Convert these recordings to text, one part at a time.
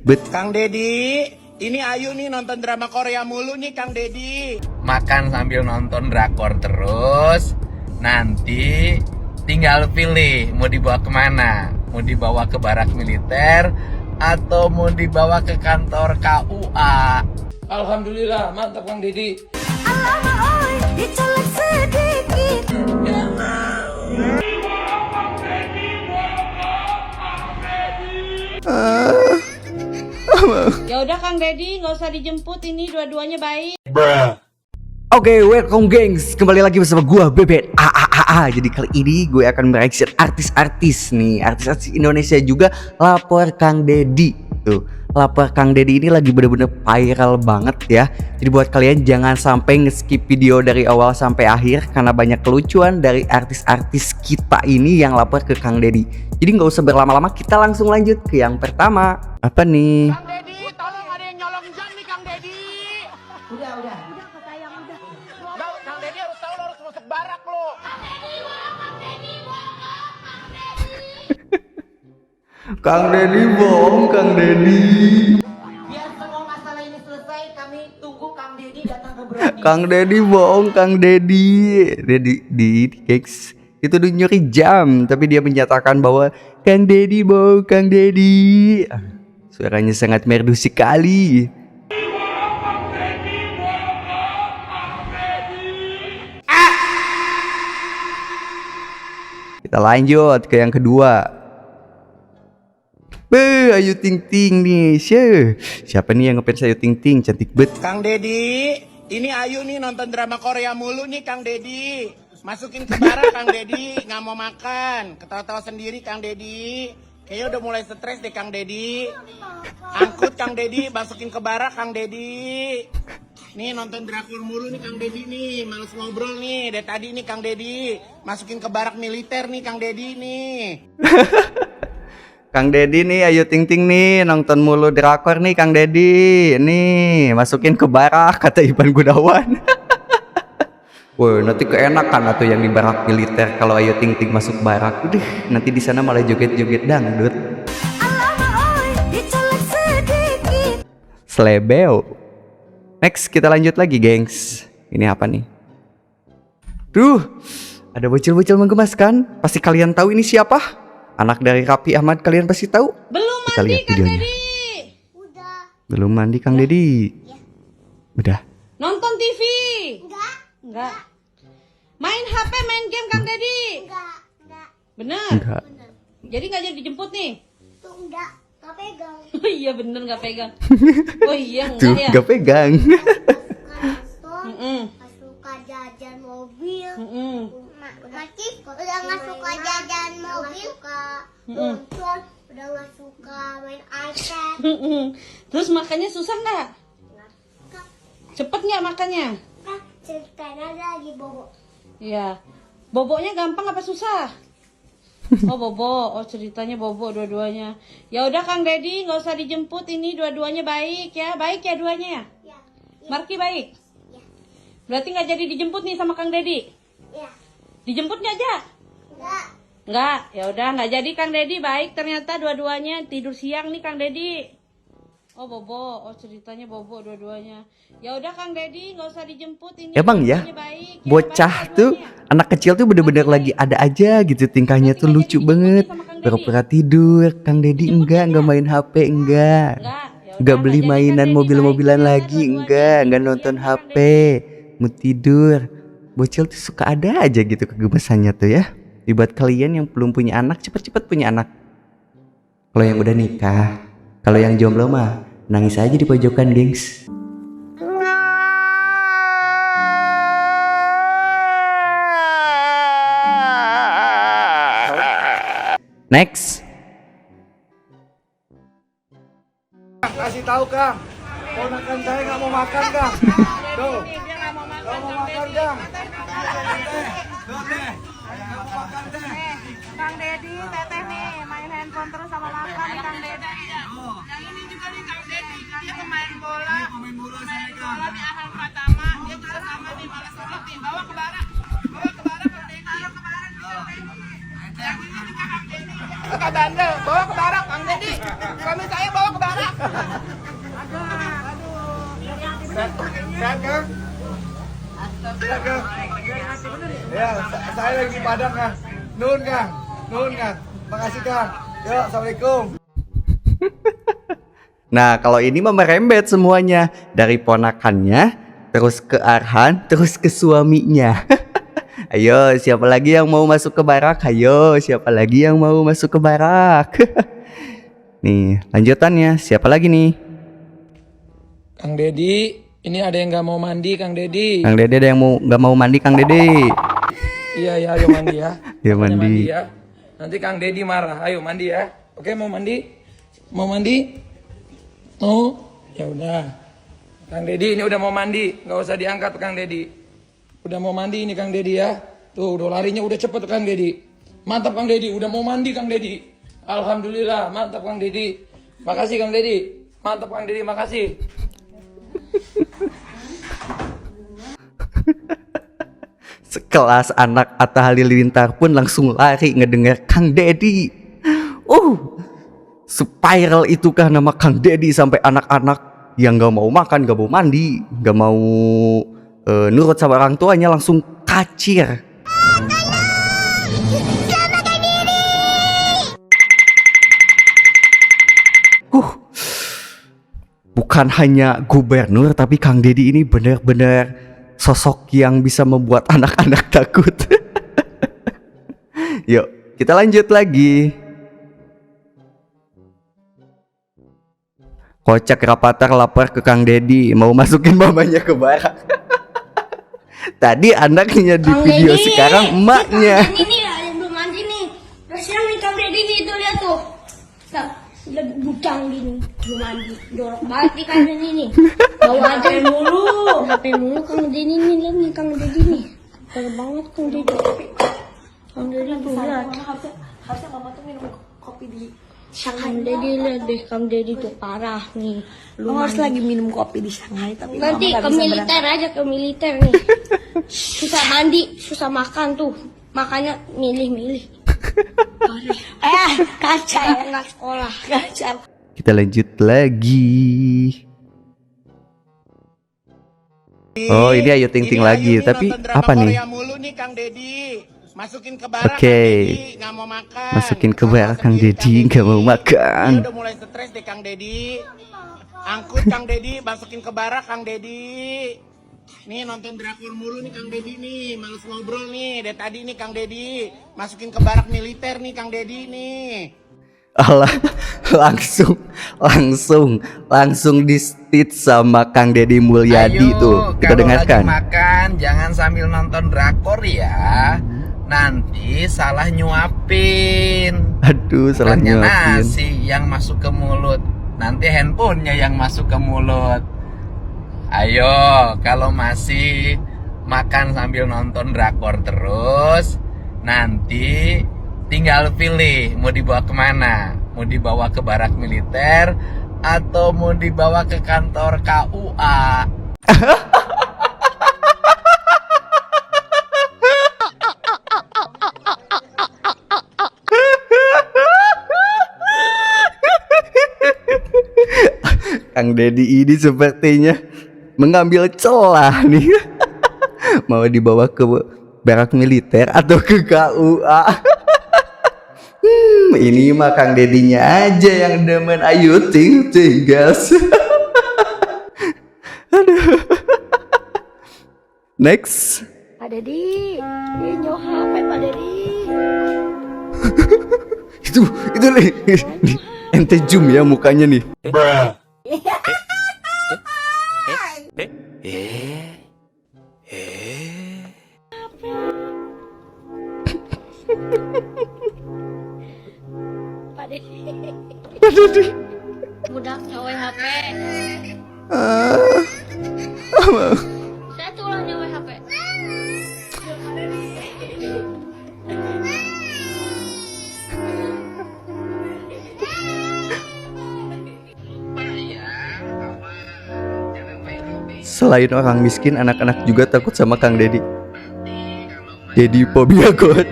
Bet. Kang Dedi, ini Ayu nih nonton drama Korea mulu nih Kang Dedi. makan sambil nonton drakor terus nanti tinggal pilih mau dibawa ke mana mau dibawa ke barak militer atau mau dibawa ke kantor KUA Alhamdulillah, mantap Kang Didi. Ya udah Kang Dedi, nggak usah dijemput ini dua-duanya baik. Oke, welcome gengs. Kembali lagi bersama gua Bebet. Ah, ah, ah, ah. Jadi kali ini gue akan mereaction artis-artis nih, artis-artis Indonesia juga lapor Kang Dedi. Tuh, lapor Kang Dedi ini lagi bener-bener viral banget ya. Jadi buat kalian jangan sampai nge-skip video dari awal sampai akhir karena banyak kelucuan dari artis-artis kita ini yang lapor ke Kang Dedi. Jadi nggak usah berlama-lama, kita langsung lanjut ke yang pertama. Apa nih? Kang Dedi bohong, Kang Dedi. Biar semua masalah ini selesai, kami tunggu Kang Dedi datang ke Brownies. Kang Dedi bohong, Kang Dedi. Dedi di guys. Itu nyuri jam, tapi dia menyatakan bahwa Kang Dedi bohong, Kang Dedi. Ah, Suaranya sangat merdu sekali. Kita lanjut ke yang kedua. Be, Ayu Ting Ting nih, Syeh. Siapa nih yang ngefans Ayu Ting Ting? Cantik bet. Kang Dedi, ini Ayu nih nonton drama Korea mulu nih Kang Dedi. Masukin ke barak Kang Dedi, nggak mau makan. Ketawa-tawa sendiri Kang Dedi. Kayaknya udah mulai stres deh Kang Dedi. Angkut Kang Dedi, masukin ke barak Kang Dedi. Nih nonton drakor mulu nih Kang Dedi nih, males ngobrol nih. Dari tadi nih Kang Dedi, masukin ke barak militer nih Kang Dedi nih. Kang Dedi nih, Ayu Ting Ting nih, nonton mulu drakor nih Kang Dedi. Nih, masukin ke barak kata Iban Gunawan. Woi, nanti keenakan atau yang di barak militer kalau Ayu Ting Ting masuk barak. Udah, nanti di sana malah joget-joget dangdut. Slebeo. Next, kita lanjut lagi, gengs. Ini apa nih? Duh, ada bocil-bocil menggemaskan. Pasti kalian tahu ini siapa? Anak dari Rapi Ahmad kalian pasti tahu. Belum Kita mandi lihat Kang videonya. Dedi. Belum mandi Kang Dedi. Udah. Nonton TV. Enggak. Enggak. Main HP, main game Kang Dedi. Enggak, enggak, Bener. Enggak. Jadi nggak jadi dijemput nih. tuh enggak, enggak pegang. Oh iya bener nggak pegang. Oh iya Tuh, enggak ya. gak pegang. Nggak suka jajan mobil. Mm-mm. Ma- Udah nggak suka jajan mobil, suka nonton, udah nggak suka main iPad. Terus makannya susah nggak? Cepet nggak makannya? aja lagi bobo. Iya. Boboknya gampang apa susah? Oh bobo, oh ceritanya bobo dua-duanya. Ya udah Kang Dedi, nggak usah dijemput ini dua-duanya baik ya, baik ya duanya ya. Ya, Marki baik. ya, Berarti nggak jadi dijemput nih sama Kang Dedi. Dijemput nggak aja? enggak. Nggak, ya udah nggak jadi Kang Dedi baik ternyata dua-duanya tidur siang nih Kang Dedi. Oh bobo, oh ceritanya bobo dua-duanya. Ya udah Kang Dedi, nggak usah dijemput ini. Emang ya, baik, ya, Bocah baik tuh, anak kecil tuh bener-bener lagi ada aja gitu tingkahnya tuh lucu banget. Pura-pura tidur, Kang Dedi enggak, enggak main HP enggak. Enggak, ya Enggak beli nggak mainan mobil-mobilan lagi, enggak, enggak nonton HP. Mau tidur. Bocil tuh suka ada aja gitu kegebesannya tuh ya. Dibuat kalian yang belum punya anak, cepet-cepet punya anak. Kalau yang udah nikah, kalau yang jomblo mah nangis aja di pojokan, gengs. Next. Kasih tahu Kang, ponakan saya nggak mau makan Kang. Tuh, kamu makan dong. Dede. makan deh. Kang deddy, Teteh nih main handphone terus sama makan nih Kang deddy, iya. oh. Yang ini juga nih Kang deddy, iya, dia iya, pemain bola. Pemain bola saya Kang. Bola di Ahang Pratama, dia juga sama nih malas sholat. Bawa ke barak. Bawa ke barak Kang Dedi. Bawa ke barak Kang oh. Dedi. Yang ini juga Kang Dedi. Kata bandel, bawa ke barak Kang Dedi. Suami saya bawa ke barak. Aduh, aduh. Sehat, Kang? Kang? Ya, sa- saya lagi di Padang Kang. Nun Kang, nun Kang. Makasih Kang. Yo, assalamualaikum. Nah, kalau ini mah merembet semuanya dari ponakannya, terus ke Arhan, terus ke suaminya. Ayo, siapa lagi yang mau masuk ke barak? Ayo, siapa lagi yang mau masuk ke barak? nih, lanjutannya siapa lagi nih? Kang Dedi, ini ada yang nggak mau mandi, Kang Dedi. Kang Dede ada yang mau nggak mau mandi Kang Dede? Iya, ya, ayo mandi ya. Ya, Pokoknya mandi. ya. Nanti Kang Dedi marah. Ayo mandi ya. Oke, mau mandi? Mau mandi? Mau? Ya udah. Kang Dedi ini udah mau mandi, nggak usah diangkat Kang Dedi. Udah mau mandi ini Kang Dedi ya. Tuh, udah larinya udah cepet Kang Dedi. Mantap Kang Dedi, udah mau mandi Kang Dedi. Alhamdulillah, mantap Kang Dedi. Makasih Kang Dedi. Mantap Kang Dedi, makasih. Sekelas anak Atta Halilintar pun langsung lari ngedenger Kang Dedi. Uh, spiral itukah nama Kang Dedi sampai anak-anak yang gak mau makan, gak mau mandi, gak mau eh, nurut sama orang tuanya langsung kacir. Uh, bukan hanya gubernur tapi Kang Dedi ini benar-benar sosok yang bisa membuat anak-anak takut. Yuk, kita lanjut lagi. Kocak Rapatar lapor ke Kang Dedi mau masukin mamanya ke barak. Tadi anaknya di Kang video Dedi, sekarang emaknya. Nih ada yang belum mandi nih. Terus yang Kang Dedi nih tuh lihat tuh. Bujang gini mandi. Dorok banget nih Kang Dedi nih. Bawa aja mulu. HP mulu Kang Dedi nih lihat nih Kang Dedi nih. Parah banget Kang Dedi. Kang Dedi tuh lihat. harusnya mama tuh minum kopi di Kang Dedi lihat deh Kang Dedi tuh parah nih. Lu harus lagi minum kopi di Shanghai tapi Nanti ke militer aja ke militer nih. susah mandi, susah makan tuh. Makanya milih-milih. eh kaca ya Nggak sekolah. kaca Kita lanjut lagi. Oh, ini Ayu Ting Ting Ini lagi, Ayu tapi apa nih? Nih Kang Dedi. Masukin ke barak Oke. Kang nggak mau makan. Masukin ke barak Kang sendiri, Dedi, nggak mau makan. Dia udah mulai stres deh Kang Dedi. Angkut Kang Dedi, masukin ke barak Kang Dedi. Nih nonton drakor mulu nih Kang Dedi nih, males ngobrol nih dari tadi nih Kang Dedi. Masukin ke barak militer nih Kang Dedi nih. Allah langsung langsung langsung di stitch sama Kang Deddy Mulyadi Ayo, tuh kita kalau dengarkan lagi makan jangan sambil nonton drakor ya. Nanti salah nyuapin. aduh salah Bukannya nyuapin nasi yang masuk ke mulut. Nanti handphonenya yang masuk ke mulut. Ayo, kalau masih makan sambil nonton drakor terus, nanti tinggal pilih mau dibawa ke mana. Mau dibawa ke barak militer atau mau dibawa ke kantor KUA. Kang Deddy ini sepertinya mengambil celah nih mau dibawa ke barak militer atau ke KUA hmm, ini mah Kang Dedinya aja yang demen. Ayu ting ting guys aduh. Next. Pak Dedi. Ini nyoh HP Pak Dedi? Itu itu nih ente zoom ya mukanya nih. Pak Selain orang miskin, anak-anak juga takut sama Kang Dedi. jadi fobia god.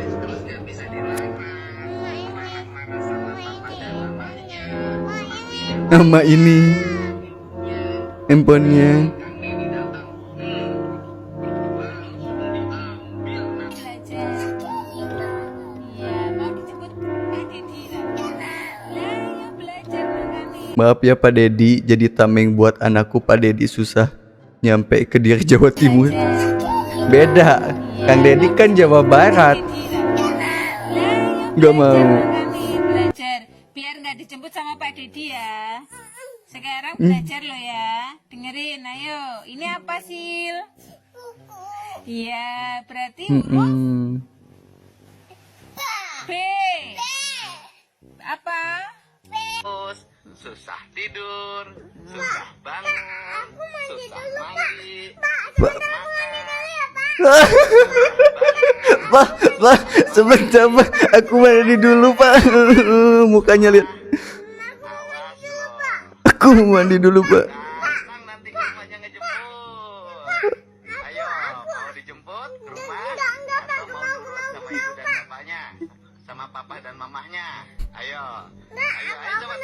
Nama ini handphonenya Maaf ya Pak Dedi, jadi tameng buat anakku Pak Dedi susah nyampe ke Diri Jawa Timur. Beda, Kang Dedi kan Jawa Barat. Gak mau. belajar biar nggak dijemput sama Pak Dedi ya. Sekarang belajar lo ya. Dengerin, ayo. Ini apa sil? Iya, berarti Mm-mm. B. Apa? Terus susah tidur, susah bangun, susah mandi, Pak, Pak, sebentar Pak, aku mandi dulu Pak. Mukanya lihat. Aku mandi dulu Pak. Kapan nanti ke rumahnya ngejemput? Ayo, mau dijemput ke rumah? Atau mau nurut sama ibu dan bapaknya? Sama papa dan mamahnya? Ayo. Ayo, ayo coba.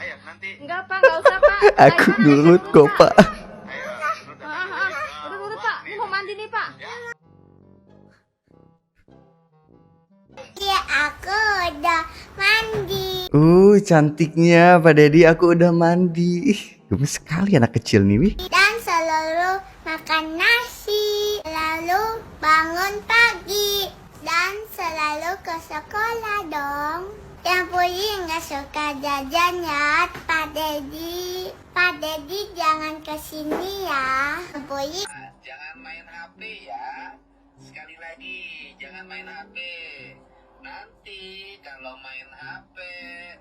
Ayo, nanti. Enggak pak, enggak usah pak. Aku nurut kok Pak. Ayo, nurut Ah, ah, nurut pak, ini mau mandi nih pak. Iya aku udah mandi. Uh, cantiknya Pak Dedi, aku udah mandi. Ih, gemes sekali anak kecil nih, wih. Dan selalu makan nasi, lalu bangun pagi, dan ke sekolah dong. Yang Puyi nggak suka jajan ya, Pak Dedi. Pak Dedi jangan ke sini ya. Yang Puyi Jangan main HP ya. Sekali lagi, jangan main HP. Nanti kalau main HP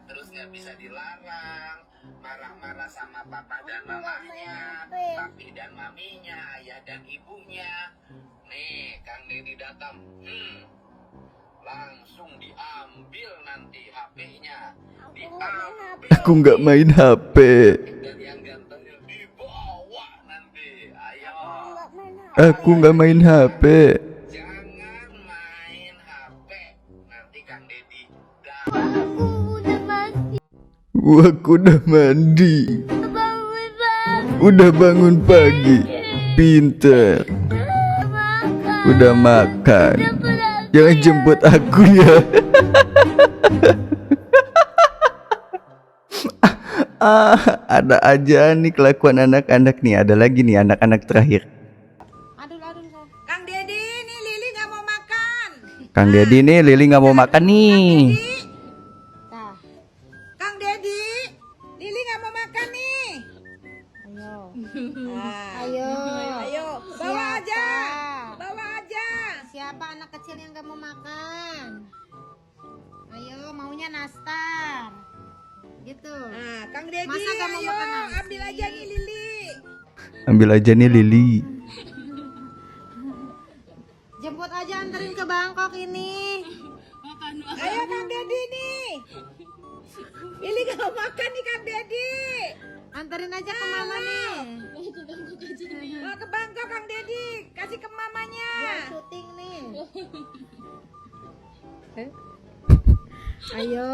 terus nggak bisa dilarang, marah-marah sama papa dan mamanya, papi dan maminya, ayah dan ibunya. Nih, Kang Deddy datang. Hmm, Aku nggak main HP. Aku nggak main HP. Aku udah mandi. Udah bangun pagi. Pinter. Udah makan. Jangan jemput aku ya. ah, ada aja nih kelakuan anak-anak nih. Ada lagi nih anak-anak terakhir. Kang Dedi, nih Lili nggak mau makan. Kang Dedi nih, Lili nggak mau makan nih. Kang Dedi, Lili nggak mau makan nih. Ayo. Ayo. Ayo. Bawa aja. Bawa aja. Siapa anak kecil yang gak mau makan? Ayo, maunya nastar. Gitu. Nah, Kang Masa mau ayo makan nasi? ambil aja nih Lili. Ambil aja nih Lili. Jemput aja anterin ke Bangkok ini. Ayo Kang Dedi nih. Lili mau makan nih Kang Dedi. Anterin aja ke mama nih. Mau ke Bangkok Kang Dedi, kasih ke mamanya. Syuting nih. Ayo.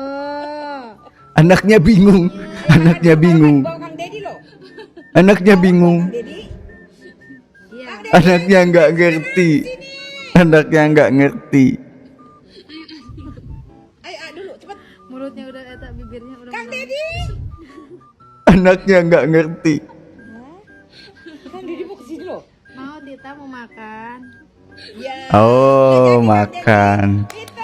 Anaknya bingung. Anaknya bingung. Dedi. Anaknya bingung. Dedi. Iya. Anaknya nggak ngerti. Anaknya nggak ngerti. Ayo, ayo dulu cepet. Mulutnya udah eta bibirnya udah Kang. Dedi. Anaknya nggak ngerti. Kang Dedi mau ke sini loh. Mau Dita mau makan. Ya. Oh, makan. Kita.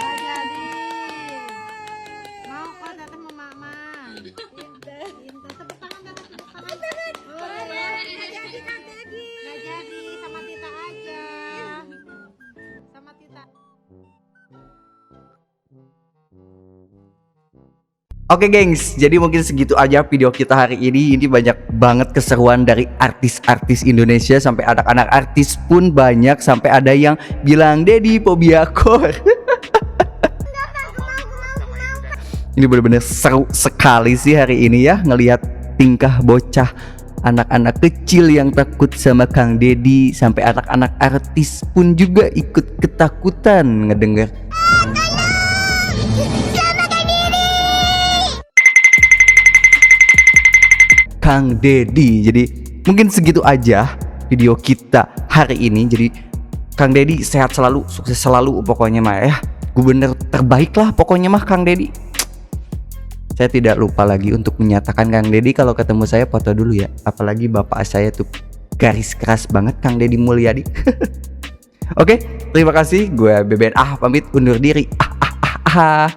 Oke gengs, jadi mungkin segitu aja video kita hari ini. Ini banyak banget keseruan dari artis-artis Indonesia sampai anak-anak artis pun banyak sampai ada yang bilang Dedi Pobiakor. ini benar-benar seru sekali sih hari ini ya ngelihat tingkah bocah anak-anak kecil yang takut sama Kang Dedi sampai anak-anak artis pun juga ikut ketakutan ngedenger Kang Dedi. Jadi mungkin segitu aja video kita hari ini. Jadi Kang Dedi sehat selalu, sukses selalu pokoknya mah ya. Gubernur terbaik lah pokoknya mah Kang Dedi. Saya tidak lupa lagi untuk menyatakan Kang Deddy kalau ketemu saya foto dulu ya. Apalagi bapak saya tuh garis keras banget Kang Deddy Mulyadi. Oke, terima kasih. Gue BBN ah pamit undur diri. Ah ah ah ah.